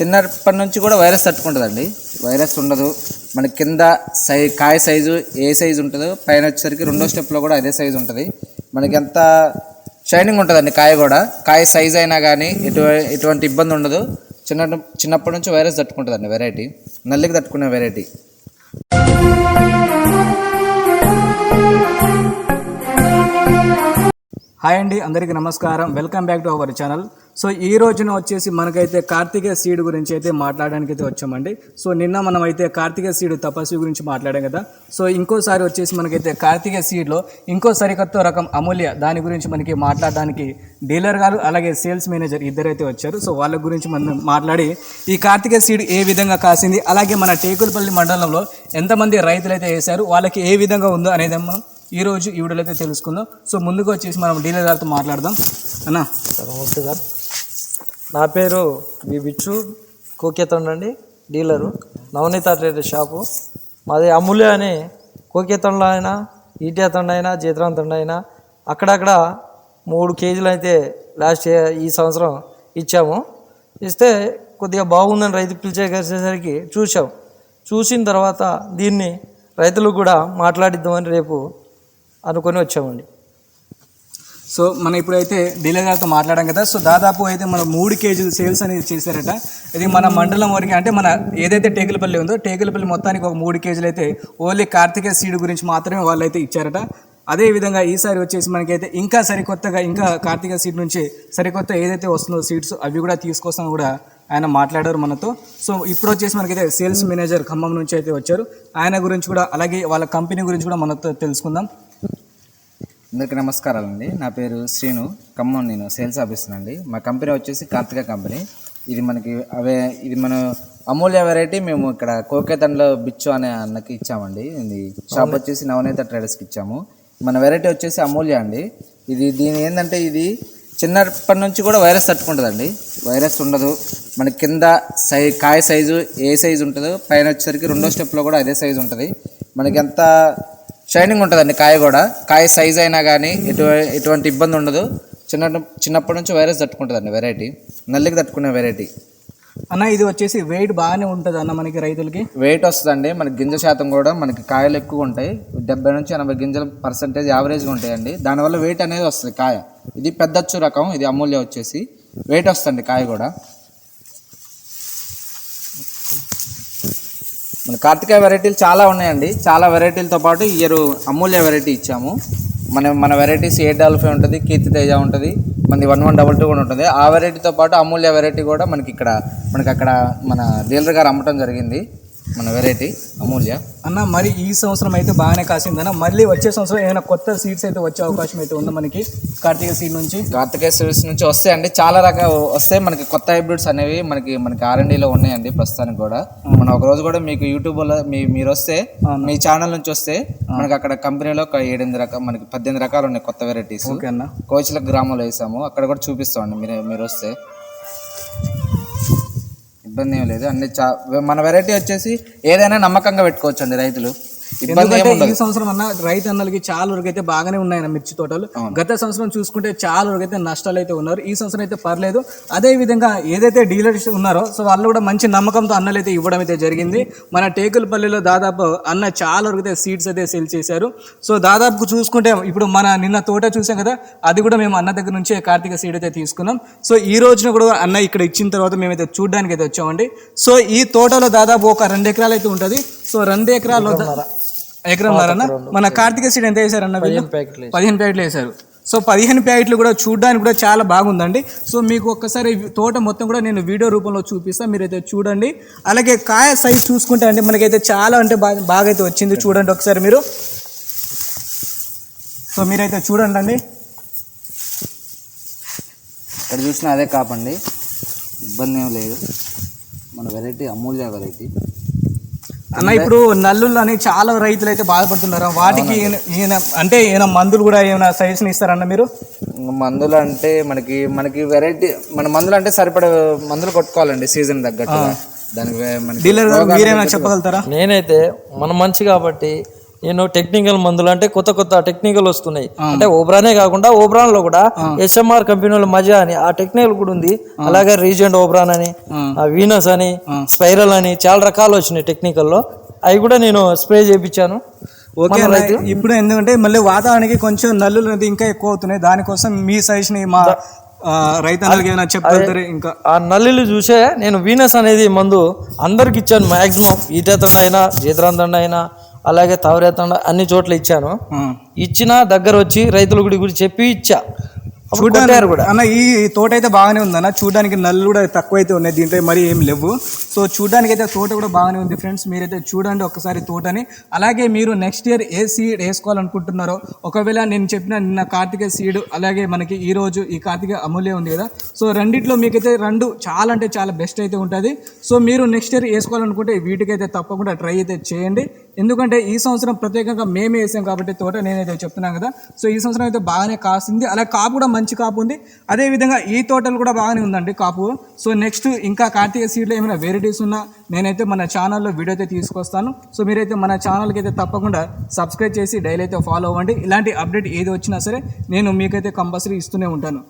చిన్నప్పటి నుంచి కూడా వైరస్ తట్టుకుంటుందండి. వైరస్ ఉండదు. మన కింద సై కాయ సైజు ఏ సైజు ఉంటుందో పైన వచ్చేసరికి రెండో స్టెప్లో కూడా అదే సైజు ఉంటుంది. మనకి ఎంత షైనింగ్ ఉంటుందండి కాయ కూడా. కాయ సైజ్ అయినా కానీ ఎటు ఎటువంటి ఇబ్బంది ఉండదు. చిన్న చిన్నప్పటి నుంచి వైరస్ తట్టుకుంటుందండి వెరైటీ. నల్లికి తట్టుకునే వెరైటీ. హాయ్ అండి అందరికీ నమస్కారం. Welcome back to our channel. So ఈ రోజున వచ్చేసి మనకైతే కార్తికేయ సీడ్ గురించి అయితే మాట్లాడడానికి అయితే వచ్చామండి. సో నిన్న మనం అయితే కార్తికేయ సీడ్ తపస్వి గురించి మాట్లాడాం కదా. సో ఇంకోసారి వచ్చేసి మనకైతే కార్తికేయ సీడ్లో ఇంకో సరికొత్త రకం అమూల్య దాని గురించి మనకి మాట్లాడడానికి డీలర్ గారు అలాగే సేల్స్ మేనేజర్ ఇద్దరైతే వచ్చారు. సో వాళ్ళ గురించి మనం మాట్లాడి ఈ కార్తికేయ సీడ్ ఏ విధంగా కాసింది అలాగే మన టేకులపల్లి మండలంలో ఎంతమంది రైతులు అయితే వేశారు వాళ్ళకి ఏ విధంగా ఉందో అనేది మనం ఈరోజు ఈ వీడియోలో అయితే తెలుసుకుందాం. సో ముందుగా వచ్చేసి మనం డీలర్ గారితో మాట్లాడదాం. అన్నా. నమస్తే సార్. నా పేరు వి బిచ్చు. కోకేతం అండి. డీలరు. Navaneetha trader shop. మాది అమూల్య అని కోకేతండ అయినా ఈటియా తండ అయినా జీతరాం తండ అయినా అక్కడక్కడ మూడు కేజీలు అయితే లాస్ట్ ఇయర్ ఈ సంవత్సరం ఇచ్చాము. ఇస్తే కొద్దిగా బాగుందని రైతు పిలిచేసరికి చూసాం చూసిన తర్వాత దీన్ని రైతులు కూడా మాట్లాడిద్దామని రేపు అనుకొని వచ్చామండి. సో మనం ఇప్పుడైతే డీలర్ గారితో మాట్లాడాం కదా. సో దాదాపు అయితే మనం మూడు కేజీలు సేల్స్ అనేది చేశారట. ఇది మన మండలం వరకు అంటే మన ఏదైతే టేకులపల్లి ఉందో టేకులపల్లి మొత్తానికి ఒక మూడు కేజీలు అయితే ఓన్లీ కార్తికేయ సీడ్ గురించి మాత్రమే వాళ్ళు అయితే ఇచ్చారట. అదే విధంగా ఈసారి వచ్చేసి మనకైతే ఇంకా సరికొత్తగా ఇంకా కార్తీక సీడ్ నుంచి సరికొత్త ఏదైతే వస్తుందో సీడ్స్ అవి కూడా తీసుకొస్తాను కూడా ఆయన మాట్లాడారు మనతో. సో ఇప్పుడు వచ్చేసి మనకైతే సేల్స్ మేనేజర్ ఖమ్మం నుంచి అయితే వచ్చారు. ఆయన గురించి కూడా అలాగే వాళ్ళ కంపెనీ గురించి కూడా మనతో తెలుసుకుందాం. అందరికీ నమస్కారాలండి. నా పేరు శ్రీను. ఖమ్మం నేను సేల్స్ ఆఫీసర్ అండి. మా కంపెనీ వచ్చేసి కార్తిక కంపెనీ. ఇది మనకి అవే ఇది మన అమూల్య వెరైటీ మేము ఇక్కడ కోకేతండ్లో బిచ్చు అనే అన్నకి ఇచ్చామండి. ఇది షాప్ వచ్చేసి నవనీత ట్రేడర్స్కి ఇచ్చాము. మన వెరైటీ వచ్చేసి అమూల్య అండి. ఇది దీని ఏంటంటే ఇది చిన్నప్పటి నుంచి కూడా వైరస్ తట్టుకుంటుందండి. వైరస్ ఉండదు. మన కింద సై కాయ సైజు ఏ సైజు ఉంటుందో పైన వచ్చేసరికి రెండో స్టెప్లో కూడా అదే సైజు ఉంటుంది. మనకి ఎంత షైనింగ్ ఉంటుందండి కాయ కూడా. కాయ సైజ్ అయినా కానీ ఎటు ఎటువంటి ఇబ్బంది ఉండదు. చిన్న చిన్నప్పటి నుంచి వైరస్ తట్టుకుంటుందండి వెరైటీ నల్లికి తట్టుకునే వెరైటీ అన్న ఇది వచ్చేసి వెయిట్ బాగానే ఉంటుంది అన్న మనకి రైతులకి? వెయిట్ వస్తుందండి. మనకి గింజ శాతం కూడా మనకి కాయలు ఎక్కువ ఉంటాయి. డెబ్బై నుంచి ఎనభై గింజల పర్సంటేజ్ యావరేజ్గా ఉంటాయండి. దానివల్ల వెయిట్ అనేది వస్తుంది కాయ. ఇది పెద్దచ్చు రకం ఇది అమూల్య వచ్చేసి. వెయిట్ వస్తుంది కాయ కూడా. మన కార్తికేయ వెరైటీలు చాలా ఉన్నాయండి. చాలా వెరైటీలతో పాటు ఇయర్ అమూల్య వెరైటీ ఇచ్చాము. మన మన వెరైటీస్ ఏ డాల్ఫై ఉంటుంది కీర్తి తేజ ఉంటుంది మనది వన్ వన్ డబల్ టూ కూడా ఉంటుంది. ఆ వెరైటీతో పాటు అమూల్య వెరైటీ కూడా మనకి ఇక్కడ మనకి అక్కడ మన డీలర్ గారు అమ్మటం జరిగింది. మన వెరైటీ అమూల్య. అన్న మరి ఈ సంవత్సరం అయితే బాగానే కాసిందన్న. మళ్ళీ వచ్చే సంవత్సరం ఏమైనా కొత్త సీడ్స్ అయితే వచ్చే అవకాశం అయితే ఉందా మనకి? కార్తీక సీడ్ నుంచి? కార్తికేయ సర్వీస్ నుంచి వస్తాయండి. చాలా రకాల వస్తాయి. మనకి కొత్త హైబ్రిడ్స్ అనేవి మనకి మనకి ఆర్ఎండీలో ఉన్నాయండి ప్రస్తుతానికి కూడా. మనం ఒక రోజు కూడా మీకు యూట్యూబ్లో మీ మీరు వస్తే మీ ఛానల్ నుంచి వస్తే మనకి అక్కడ కంపెనీలో ఒక ఏడెనిమిది రకాల మనకి పద్దెనిమిది రకాలు ఉన్నాయి కొత్త వెరైటీస్ ఓకే అన్న. కోచ్ల గ్రామంలో వేసాము. అక్కడ కూడా చూపిస్తామండి. మీరు మీరు వస్తే. ఇబ్బంది ఏం లేదు. అన్ని చా మన వెరైటీ వచ్చేసి ఏదైనా నమ్మకంగా పెట్టుకోవచ్చు అండి రైతులు. ఇబ్బంది ఎందుకంటే ఈ సంవత్సరం అన్న రైతు అన్నలకి చాలా వరకు అయితే బాగానే ఉన్నాయి మిర్చి తోటలు. గత సంవత్సరం చూసుకుంటే చాలా వరకు అయితే నష్టాలు అయితే ఉన్నారు. ఈ సంవత్సరం అయితే పర్లేదు. అదే విధంగా ఏదైతే డీలర్స్ ఉన్నారో సో వాళ్ళు కూడా మంచి నమ్మకంతో అన్నలు అయితే ఇవ్వడం అయితే జరిగింది. మన టేకులపల్లిలో దాదాపు అన్న చాలా వరకు అయితే సీడ్స్ అయితే సేల్ చేశారు. సో దాదాపు చూసుకుంటే ఇప్పుడు మన నిన్న తోట చూసాం కదా అది కూడా మేము అన్న దగ్గర నుంచే కార్తీక సీడ్ అయితే తీసుకున్నాం. సో ఈ రోజున కూడా అన్న ఇక్కడ ఇచ్చిన తర్వాత మేమైతే చూడడానికి అయితే వచ్చామండి. సో ఈ తోటలో దాదాపు ఒక రెండు ఎకరాలు అయితే ఉంటుంది. సో రెండు ఎకరాలు ఎకరం అన్న మన కార్తీక సీడ్ ఎంత వేసారన్న వీళ్ళు? ప్యాకెట్లు పదిహేను ప్యాకెట్లు వేశారు. సో పదిహేను ప్యాకెట్లు కూడా చూడడానికి కూడా చాలా బాగుందండి. సో మీకు ఒక్కసారి తోట మొత్తం కూడా నేను వీడియో రూపంలో చూపిస్తాను మీరైతే చూడండి. అలాగే కాయ సైజ్ చూసుకుంటే అంటే మనకైతే చాలా అంటే బాగా బాగా అయితే వచ్చింది. చూడండి ఒకసారి మీరు. సో మీరైతే చూడండి అండి. ఇక్కడ చూసినా అదే కాపండి. ఇబ్బంది ఏం లేదు. మన వెరైటీ అమూల్య వెరైటీ అన్న ఇప్పుడు నల్లుళ్ళు అని చాలా రైతులు అయితే బాధపడుతున్నారు? వాటికి ఈయన- అంటే ఈయన మందులు కూడా ఏమైనా సజెషన్ ఇస్తారన్న మీరు? మందులు అంటే మనకి మనకి వెరైటీ మన మందులు అంటే సరిపడే మందులు కొట్టుకోవాలండి సీజన్ తగ్గట్టు దానికి డీలర్ మీరేమైనా చెప్పగలుగుతారా? నేనైతే మన మంచి కాబట్టి నేను టెక్నికల్ మందులు అంటే కొత్త కొత్త టెక్నికల్ వస్తున్నాయి. అంటే ఓబ్రానే కాకుండా ఓబ్రాన్లో కూడా ఎస్ఎంఆర్ కంపెనీలో మజా అని ఆ టెక్నికల్ కూడా ఉంది. అలాగే రీజెంట్ ఓబ్రాన్ అని ఆ. వీనస్ అని స్పైరల్ అని చాలా రకాలు వచ్చినాయి టెక్నికల్లో అవి కూడా నేను స్ప్రే చేయించాను ఓకే ఇప్పుడు ఎందుకంటే మళ్ళీ వాతావరణానికి కొంచెం నల్లులు అనేది ఇంకా ఎక్కువ అవుతున్నాయి. దానికోసం మీ సజెషన్ మా ఇంకా? ఆ నల్లిలు చూసే నేను వీనస్ అనేది మందు అందరికి ఇచ్చాను మాక్సిమం. ఈటతండ అయినా జీతరాంతండ అయినా అలాగే తవరేతండ అన్ని చోట్ల ఇచ్చాను. ఇచ్చిన దగ్గర వచ్చి రైతుల గుడి గురించి చెప్పి ఇచ్చా. కొట్టారు కూడా. అన్న ఈ తోట అయితే బాగానే ఉందన్న. చూడడానికి నల్లు కూడా తక్కువ అయితే ఉన్నాయి దీంట్లో మరి ఏం లేవు. సో చూడడానికి అయితే తోట కూడా బాగానే ఉంది ఫ్రెండ్స్. మీరైతే చూడండి ఒకసారి తోటని. అలాగే మీరు నెక్స్ట్ ఇయర్ ఏ సీడ్ వేసుకోవాలనుకుంటున్నారో ఒకవేళ నేను చెప్పిన నిన్న కార్తీక సీడ్ అలాగే మనకి ఈ రోజు ఈ కార్తీక అమూల్య ఉంది కదా. సో రెండిట్లో మీకైతే రెండు చాలా అంటే చాలా బెస్ట్ అయితే ఉంటుంది. సో మీరు నెక్స్ట్ ఇయర్ వేసుకోవాలనుకుంటే వీటికైతే తప్పకుండా ట్రై అయితే చేయండి. ఎందుకంటే ఈ సంవత్సరం ప్రత్యేకంగా మేమే వేసాం కాబట్టి తోట నేనైతే చెప్తున్నాను కదా. సో ఈ సంవత్సరం అయితే బాగానే కాసింది. అలా కాపు కూడా మంచి కాపు ఉంది. అదే విధంగా ఈ తోటలు కూడా బాగానే ఉందండి కాపు. సో నెక్స్ట్ ఇంకా కార్తీక సీడ్లో ఏమైనా వెరైటీస్ ఉన్నా నేనైతే మన ఛానల్లో వీడియో అయితే తీసుకొస్తాను. సో మీరైతే మన ఛానల్కి అయితే తప్పకుండా సబ్స్క్రైబ్ చేసి డైలీ అయితే ఫాలో అవ్వండి. ఇలాంటి అప్డేట్ ఏది వచ్చినా సరే నేను మీకైతే కంపల్సరీ ఇస్తూనే ఉంటాను.